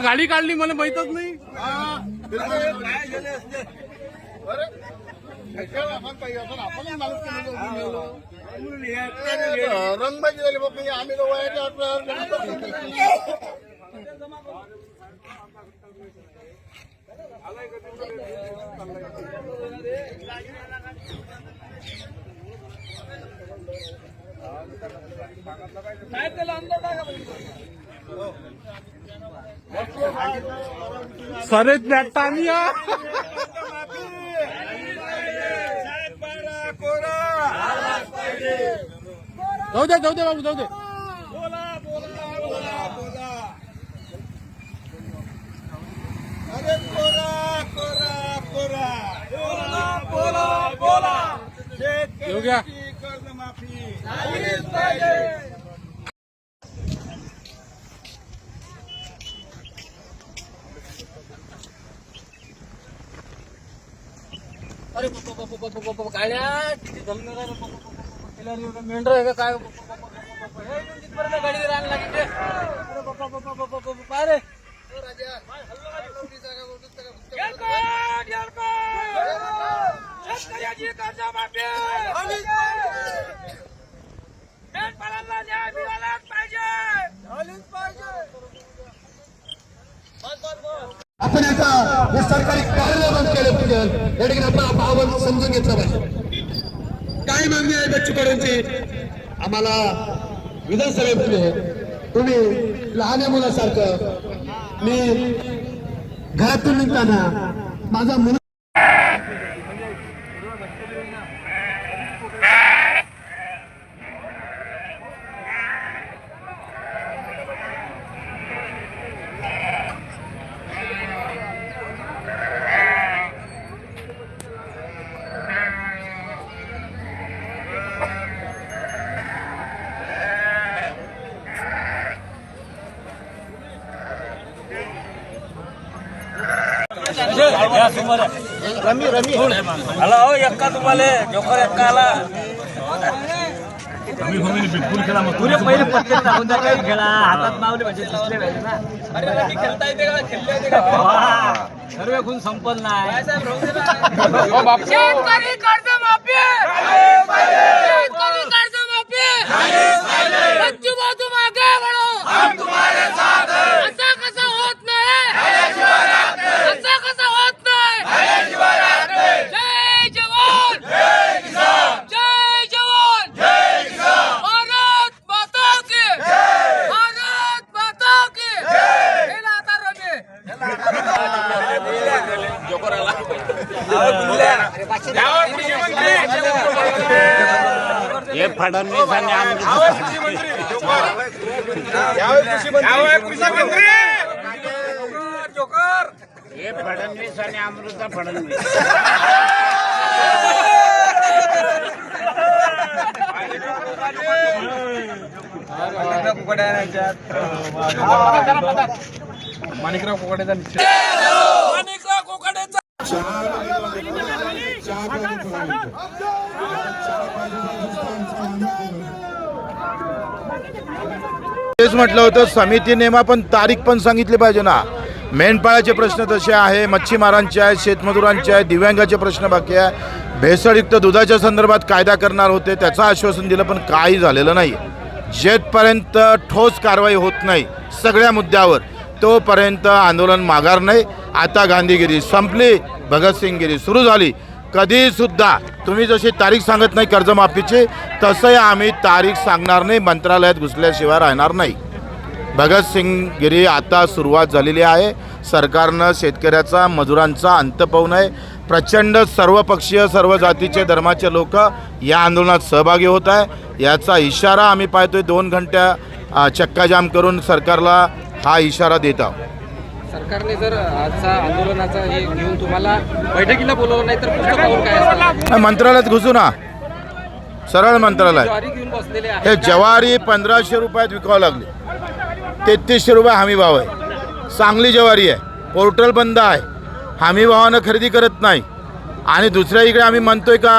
गाडी काढली मला माहितच नाही. रंगबाजी झाली बाबा आम्ही तर वयाच्या आत- सरेच टामिया जाऊ दे जाऊ दे बाबू जाऊ दे अरे कोरा कोरा कोरा बोला बोला बोला येऊ घ्या कर्जमाफी अरे पप्पा पप्पा पप्पा पप्पा गाड्या किती जमणार मेंढर आहे काय पप्पा पप्पा पप्पा पप्पा हे इकडून तिथपर्यंत गाडी राहायला लागेल अरे पप्पा पप्पा पप्पा हे सरकारी कार्यालय बंद केले पाहिजे. या ठिकाणी आपण आव्हान समजून घेतलं पाहिजे. काय मागणी आहे बच्चू कडूंची आम्हाला विधानसभेमध्ये तुम्ही लहान मुलासारखं मी घरातून निघताना माझा मुलगा आला हो एक्का तुम्हाला जोकर एक्का आला पुरे पहिले पत्ते टाकून द्या काही खेळा हातात मावले म्हणजे दिसले पाहिजे ना खेळता येते का खेळता येते का सर्व गुण संपल नाही शेतकरी कर्जमाफी बच्चू बाजू मागे वळो असा कसा होत नाही असा कसा होत नाही जय जवान जय जवान भारत माता की भारत माता की गेला आता रमी हे फडणवीस आणि हे फडणवीस आणि अमृता फडणवीस तेच म्हटलं होतं समिती नेमा पण तारीख पण सांगितली पाहिजे ना. मेंढपाळाचे प्रश्न तसे आहे मच्छीमारांचे आहे शेतमजुरांचे आहे दिव्यांगाचे प्रश्न बाकी आहे. भेसळयुक्त दुधाच्या संदर्भात कायदा करणार होते त्याचं आश्वासन दिलं पण काही झालेलं नाही. जेथपर्यंत ठोस कारवाई होत नाही सगळ्या मुद्द्यावर तोपर्यंत आंदोलन माघार नाही. आता गांधीगिरी संपली भगतसिंगगिरी सुरू झाली. कधीसुद्धा तुम्ही जशी तारीख सांगत नाही कर्जमाफीची तसंही आम्ही तारीख सांगणार नाही मंत्रालयात घुसल्याशिवाय राहणार नाही. भगतसिंगगिरी आता सुरुवात झालेली आहे. सरकारनं शेतकऱ्याचा मजुरांचा अंत पाहू नये. प्रचंड सर्वपक्षीय सर्व जातीचे धर्माचे लोक या आंदोलनात सहभागी होत आहे. याचा इशारा आम्ही पाहतोय. दोन घंट्या चक्काजाम करून सरकारला हा इशारा देत. आहोत सरकारने जर आजचा आंदोलनाचा हे घेऊन तुम्हाला बैठकीला बोलवलं नाही तर पुढचं पाऊल काय असणार मंत्रालयात घुसू ना. सरळ मंत्रालय. ज्वारी घेऊन बसलेले आहे हे ज्वारी पंधराशे रुपयात विकावं लागली. तेहतीसशे रुपये हमी भाव आहे. चांगली ज्वारी आहे. पोर्टल बंद आहे. हमी भावानं खरेदी करत नाही. आणि दुसऱ्या इकडे आम्ही म्हणतोय का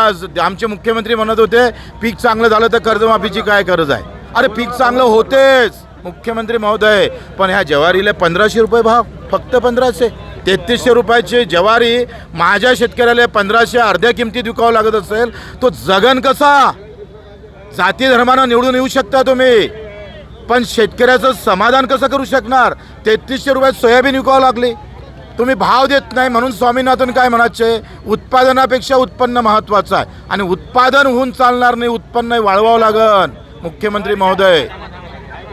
आमचे मुख्यमंत्री म्हणत होते पीक चांगलं झालं तर कर्जमाफीची काय गरज आहे? अरे पीक चांगलं होतेच. मुख्यमंत्री महोदय पण ह्या ज्वारीला पंधराशे रुपये भाव फक्त पंधराशे. तेहतीसशे रुपयाची ज्वारी माझ्या शेतकऱ्याला पंधराशे अर्ध्या किमतीत विकावं लागत असेल तो जगन कसा? जाती धर्मानं निवडून येऊ शकता तुम्ही. पण शेतकऱ्याचं समाधान कसं करू शकणार? तेहतीसशे रुपयात सोयाबीन विकावं लागली. तुम्ही भाव देत नाही म्हणून स्वामीनाथन काय म्हणायचे? उत्पादनापेक्षा उत्पन्न महत्त्वाचं आहे. आणि उत्पादन होऊन चालणार नाही उत्पन्न वाढवावं लागन. मुख्यमंत्री महोदय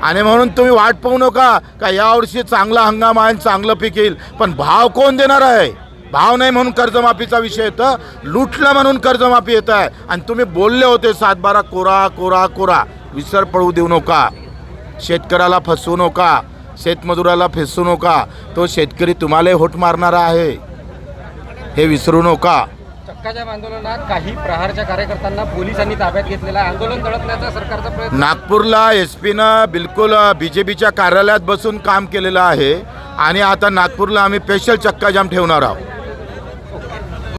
आणि म्हणून तुम्ही वाट पाहू नका का यावर्षी चांगला हंगाम आहे आणि चांगलं पीक येईल. पण भाव कोण देणार आहे? भाव नाही म्हणून कर्जमाफीचा विषय येतं. लुटलं म्हणून कर्जमाफी येत आहे. आणि तुम्ही बोलले होते सातबारा कोरा कोरा कोरा. विसर पडू देऊ नका. शेतकऱ्याला फसवू नका. शेतमजुराला फेसू नका. तो शेतकरी तुम्हाला होट मारणारा आहे. हे विसरू नका. हक्काच्या आंदोलनात काही प्रहारच्या कार्यकर्त्यांना पोलिसांनी ताब्यात घेतलेला आंदोलन दडपण्याचा सरकारचा प्रयत्न नागपूरला एस पीनं बिलकुल बी जे पीच्या कार्यालयात बसून काम केलेलं आहे. आणि आता नागपूरला आम्ही स्पेशल चक्काजाम ठेवणार आहोत.